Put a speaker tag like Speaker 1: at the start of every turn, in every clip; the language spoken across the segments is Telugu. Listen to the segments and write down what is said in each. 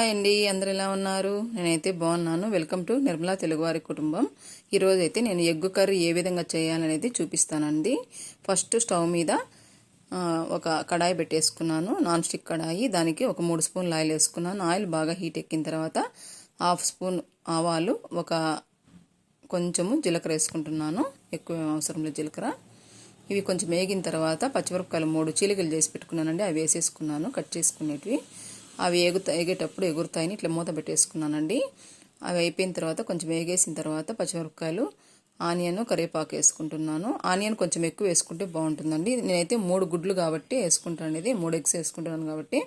Speaker 1: హాయ్ అండి అందరు ఎలా ఉన్నారు? నేనైతే బాగున్నాను. వెల్కమ్ టు నిర్మలా తెలుగువారి కుటుంబం. ఈరోజు అయితే నేను ఎగ్గు కర్రీ ఏ విధంగా చేయాలనేది చూపిస్తానండి. ఫస్ట్ స్టవ్ మీద ఒక కడాయి పెట్టేసుకున్నాను. నాన్ స్టిక్ కడాయి. దానికి ఒక మూడు స్పూన్లు ఆయిల్ వేసుకున్నాను. ఆయిల్ బాగా హీట్ ఎక్కిన తర్వాత హాఫ్ స్పూన్ ఆవాలు ఒక కొంచెము జీలకర్ర వేసుకుంటున్నాను. ఎక్కువ అవసరం లేదు జీలకర్ర. ఇవి కొంచెం వేగిన తర్వాత పచ్చిమిరపకాయలు మూడు చీలికలు చేసి పెట్టుకున్నానండి. అవి వేసేసుకున్నాను కట్ చేసుకునేటివి. అవి ఎగుతా ఎగేటప్పుడు ఎగురుతాయని ఇట్లా మూత పెట్టేసుకున్నానండి. అవి అయిపోయిన తర్వాత కొంచెం వేగేసిన తర్వాత పచ్చిమిరపకాయలు ఆనియన్ కరివేపాకు వేసుకుంటున్నాను. ఆనియన్ కొంచెం ఎక్కువ వేసుకుంటే బాగుంటుందండి. నేనైతే మూడు గుడ్లు కాబట్టి వేసుకుంటాను ఇది. మూడు ఎగ్స్ వేసుకుంటున్నాను కాబట్టి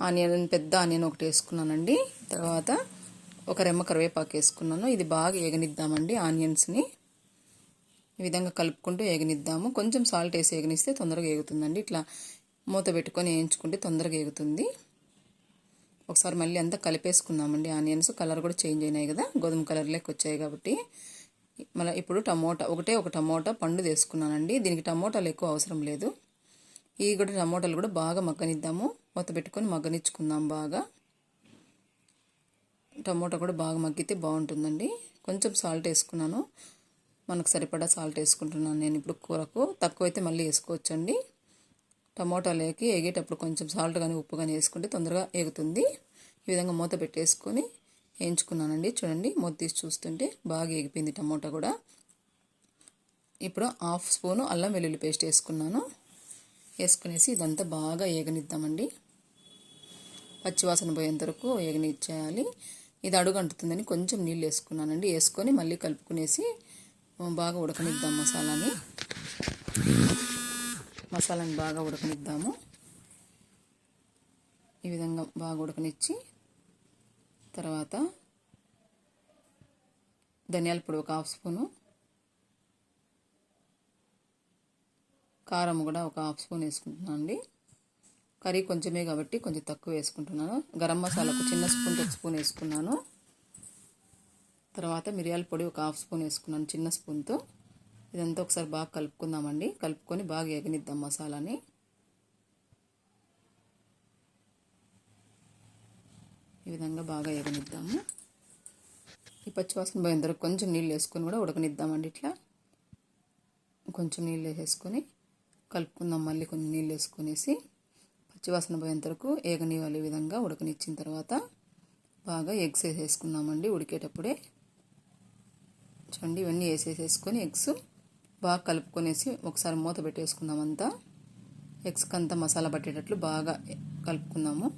Speaker 1: ఆనియన్ పెద్ద ఆనియన్ ఒకటి వేసుకున్నానండి. తర్వాత ఒక రెమ్మ కరివేపాకు వేసుకున్నాను. ఇది బాగా ఏగనిద్దామండి ఆనియన్స్ని. ఈ విధంగా కలుపుకుంటూ ఏగనిద్దాము. కొంచెం సాల్ట్ వేసి ఏగనిస్తే తొందరగా ఏగుతుందండి. ఇట్లా మూత పెట్టుకొని వేయించుకుంటే తొందరగా ఏగుతుంది. ఒకసారి మళ్ళీ అంతా కలిపేసుకుందామండి. ఆనియన్స్ కలర్ కూడా చేంజ్ అయినాయి కదా గోధుమ కలర్ లెక్క వచ్చాయి కాబట్టి. మళ్ళీ ఇప్పుడు టమోటా ఒకటే ఒక టమోటా పండు తీసుకున్నానండి. దీనికి టమోటాలు ఎక్కువ అవసరం లేదు. ఈ కూడా టమోటాలు కూడా బాగా మగ్గనిద్దాము. మూత పెట్టుకొని మగ్గనిచ్చుకుందాం బాగా. టమోటా కూడా బాగా మగ్గితే బాగుంటుందండి. కొంచెం సాల్ట్ వేసుకున్నాను. మనకు సరిపడా సాల్ట్ వేసుకుంటున్నాను నేను ఇప్పుడు కూరకు. తక్కువైతే మళ్ళీ వేసుకోవచ్చండి. టమోటాలోకి ఎగేటప్పుడు కొంచెం సాల్ట్ కానీ ఉప్పు కానీ వేసుకుంటే తొందరగా ఎగుతుంది. ఈ విధంగా మూత పెట్టేసుకొని వేయించుకున్నానండి చూడండి మూత తీసి చూస్తుంటే బాగా ఎగిపోయింది టమోటా కూడా. ఇప్పుడు హాఫ్ స్పూను అల్లం వెల్లుల్లి పేస్ట్ వేసుకున్నాను. వేసుకునేసి ఇదంతా బాగా ఏగనిద్దామండి. పచ్చివాసన పోయేంత వరకు ఏగనిచ్చేయాలి. ఇది అడుగు అంటుతుందని కొంచెం నీళ్ళు వేసుకున్నానండి. వేసుకొని మళ్ళీ కలుపుకునేసి బాగా ఉడకనిద్దాం మసాలాని. మసాలాని బాగా ఉడకనిద్దాము. ఈ విధంగా బాగా ఉడకనిచ్చి తర్వాత ధనియాల పొడి ఒక హాఫ్ స్పూను కారం కూడా ఒక హాఫ్ స్పూన్ వేసుకుంటున్నాను అండి. కర్రీ కొంచెమే కాబట్టి కొంచెం తక్కువ వేసుకుంటున్నాను. గరం మసాలాకు చిన్న స్పూన్ ఒక స్పూన్ వేసుకున్నాను. తర్వాత మిరియాల పొడి ఒక హాఫ్ స్పూన్ వేసుకున్నాను చిన్న స్పూన్తో. ఇదంతా ఒకసారి బాగా కలుపుకుందామండి. కలుపుకొని బాగా ఎగనిద్దాం మసాలాని. ఈ విధంగా బాగా ఎగనిద్దాము. ఈ పచ్చివాసన పోయేంత కొంచెం నీళ్ళు వేసుకొని కూడా ఉడకనిద్దామండి ఇట్లా. కొంచెం నీళ్ళు వేసేసుకొని కలుపుకుందాం మళ్ళీ కొంచెం నీళ్ళు వేసుకునేసి. పచ్చివాసన పోయేంత వరకు ఏగనివ్వాలి ఈ విధంగా ఉడకనిచ్చిన తర్వాత. బాగా ఎగ్స్ వేసేసుకుందామండి ఉడికేటప్పుడే. చూడండి ఇవన్నీ వేసేసేసుకొని ఎగ్స్ బాగా కలుపుకొనేసి ఒకసారి మూత పెట్టేసుకుందాం అంతా ఎగ్స్కి అంతా మసాలా పట్టేటట్లు బాగా కలుపుకుందాము.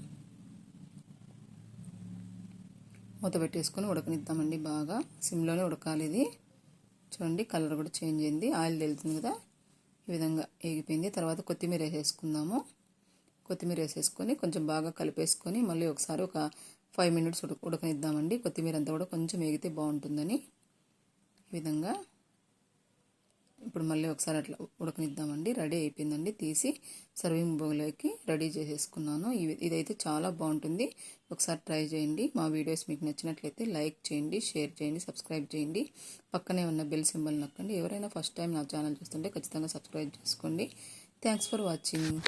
Speaker 1: మూత పెట్టేసుకొని ఉడకనిద్దామండి బాగా. సిమ్లోనే ఉడకాలి ఇది. చూడండి కలర్ కూడా చేంజ్ అయింది. ఆయిల్ తెలుతుంది కదా? ఈ విధంగా ఏగిపోయింది. తర్వాత కొత్తిమీర వేసేసుకుందాము. కొత్తిమీర వేసేసుకొని కొంచెం బాగా కలిపేసుకొని మళ్ళీ ఒకసారి ఒక ఫైవ్ మినిట్స్ ఉడక ఉడకనిద్దామండి. కొత్తిమీర అంతా కూడా కొంచెం ఏగితే బాగుంటుందని. ఈ విధంగా ఇప్పుడు మళ్ళీ ఒకసారి అట్లా ఉడకనిద్దామండి. రెడీ అయిపోయిందండి. తీసి సర్వింగ్ బౌల్లోకి రెడీ చేసేసుకున్నాను. ఇవి ఇదైతే చాలా బాగుంటుంది. ఒకసారి ట్రై చేయండి. మా వీడియోస్ మీకు నచ్చినట్లయితే లైక్ చేయండి షేర్ చేయండి సబ్స్క్రైబ్ చేయండి. పక్కనే ఉన్న బెల్ సింబల్ నొక్కండి. ఎవరైనా ఫస్ట్ టైం నా ఛానల్ చూస్తుంటే ఖచ్చితంగా సబ్స్క్రైబ్ చేసుకోండి. Thanks for watching.